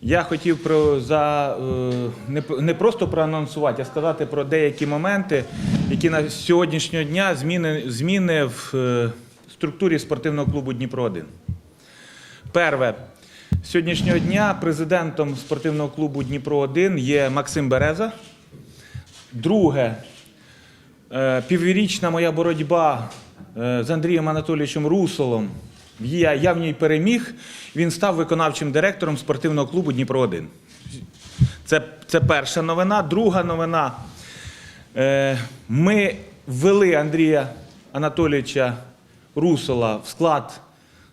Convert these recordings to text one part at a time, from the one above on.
Я хотів про за е, не, не просто проанонсувати, а сказати про деякі моменти, які на сьогоднішнього дня зміни, зміни в е, структурі спортивного клубу Дніпро 1. Перше, з сьогоднішнього дня президентом спортивного клубу Дніпро 1 є Максим Береза. Друге, е, піврічна моя боротьба з Андрієм Анатолійовичем Русолом. Я, я в ній переміг. Він став виконавчим директором спортивного клубу Дніпро 1. Це, це перша новина. Друга новина. Е, Ми ввели Андрія Анатолійовича Русола в склад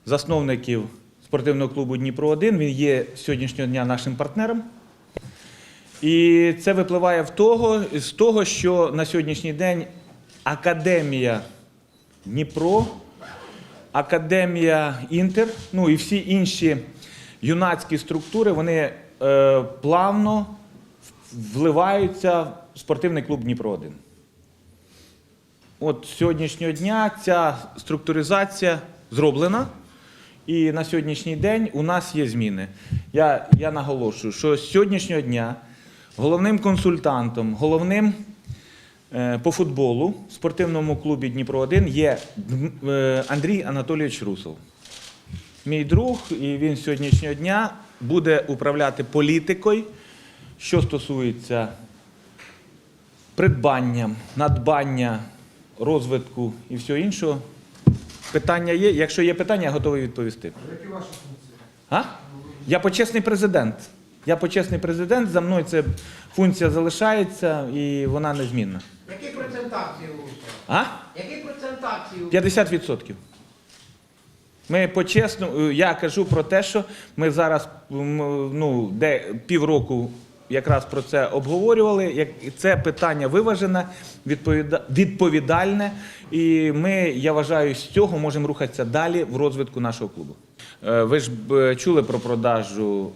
засновників спортивного клубу Дніпро 1. Він є сьогоднішнього дня нашим партнером. І це випливає в того, з того, що на сьогоднішній день Академія Дніпро, Академія Інтер, ну і всі інші юнацькі структури, вони е, плавно вливаються в спортивний клуб Дніпро 1. От з сьогоднішнього дня ця структуризація зроблена. І на сьогоднішній день у нас є зміни. Я, я наголошую, що з сьогоднішнього дня головним консультантом, головним по футболу в спортивному клубі Дніпро 1 є е, Андрій Анатолійович Русов. Мій друг, і він з сьогоднішнього дня буде управляти політикою, що стосується придбання, надбання, розвитку і всього іншого. Питання є. Якщо є питання, я готовий відповісти. Які ваші функції? А? Я почесний президент. Я почесний президент, за мною ця функція залишається і вона незмінна. Які процент акцій у А? Які процент акцій 50%. Ми почесно, е, я кажу про те, що ми зараз ну, де півроку якраз про це обговорювали. Як це питання виважене, відповідальне, і ми, я вважаю, з цього можемо рухатися далі в розвитку нашого клубу. Е, Ви ж чули про продажу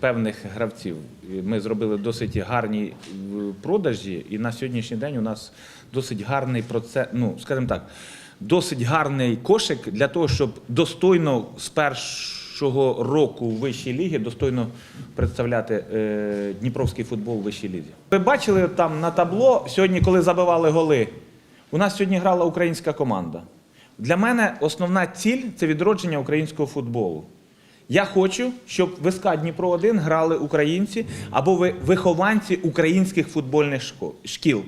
певних гравців. Ми зробили досить гарні е, продажі, і на сьогоднішній день у нас досить гарний процес, ну скажімо так, досить гарний кошик для того, щоб достойно з першого року в вищій лігі достойно представляти е, дніпровський футбол в вищій лізі. Ви бачили там на табло сьогодні, коли забивали голи. У нас сьогодні грала українська команда. Для мене основна ціль це відродження українського футболу. Я хочу, щоб в СК Дніпро 1 грали українці або ви- вихованці українських футбольних шкіл.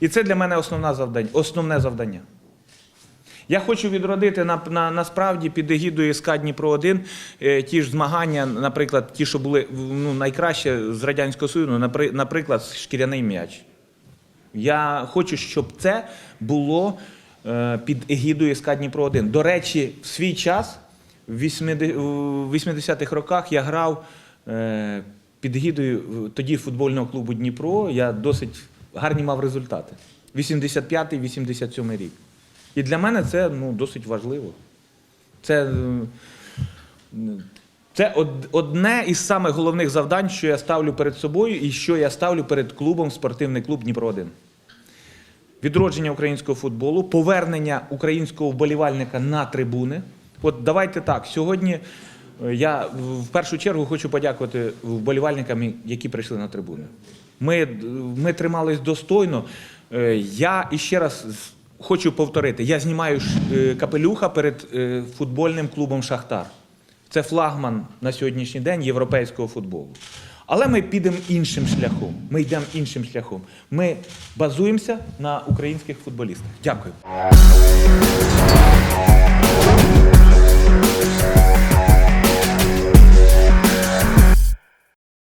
І це для мене основне завдання. Основне завдання. Я хочу відродити на, на, насправді під егідою СК Дніпро 1 е, ті ж змагання, наприклад, ті, що були ну, найкраще з Радянського Союзу, напри- наприклад, шкіряний м'яч. Я хочу, щоб це було е, під егідою СК Дніпро 1. До речі, в свій час, в 80 в 80-х роках, я грав е, під егідою е, тоді футбольного клубу Дніпро. Я досить гарні мав результати. 85-87 рік. І для мене це ну, досить важливо. Це, е, це одне із самих головних завдань, що я ставлю перед собою і що я ставлю перед клубом спортивний клуб Дніпро 1 Відродження українського футболу, повернення українського вболівальника на трибуни. От давайте так. Сьогодні е, я в першу чергу хочу подякувати вболівальникам, які прийшли на трибуни. Ми, ми тримались достойно. Е, Я іще раз хочу повторити: я знімаю е, капелюха перед е, футбольним клубом Шахтар. Це флагман на сьогоднішній день європейського футболу. Але ми підемо іншим шляхом. Ми йдемо іншим шляхом. Ми базуємося на українських футболістах. Дякую.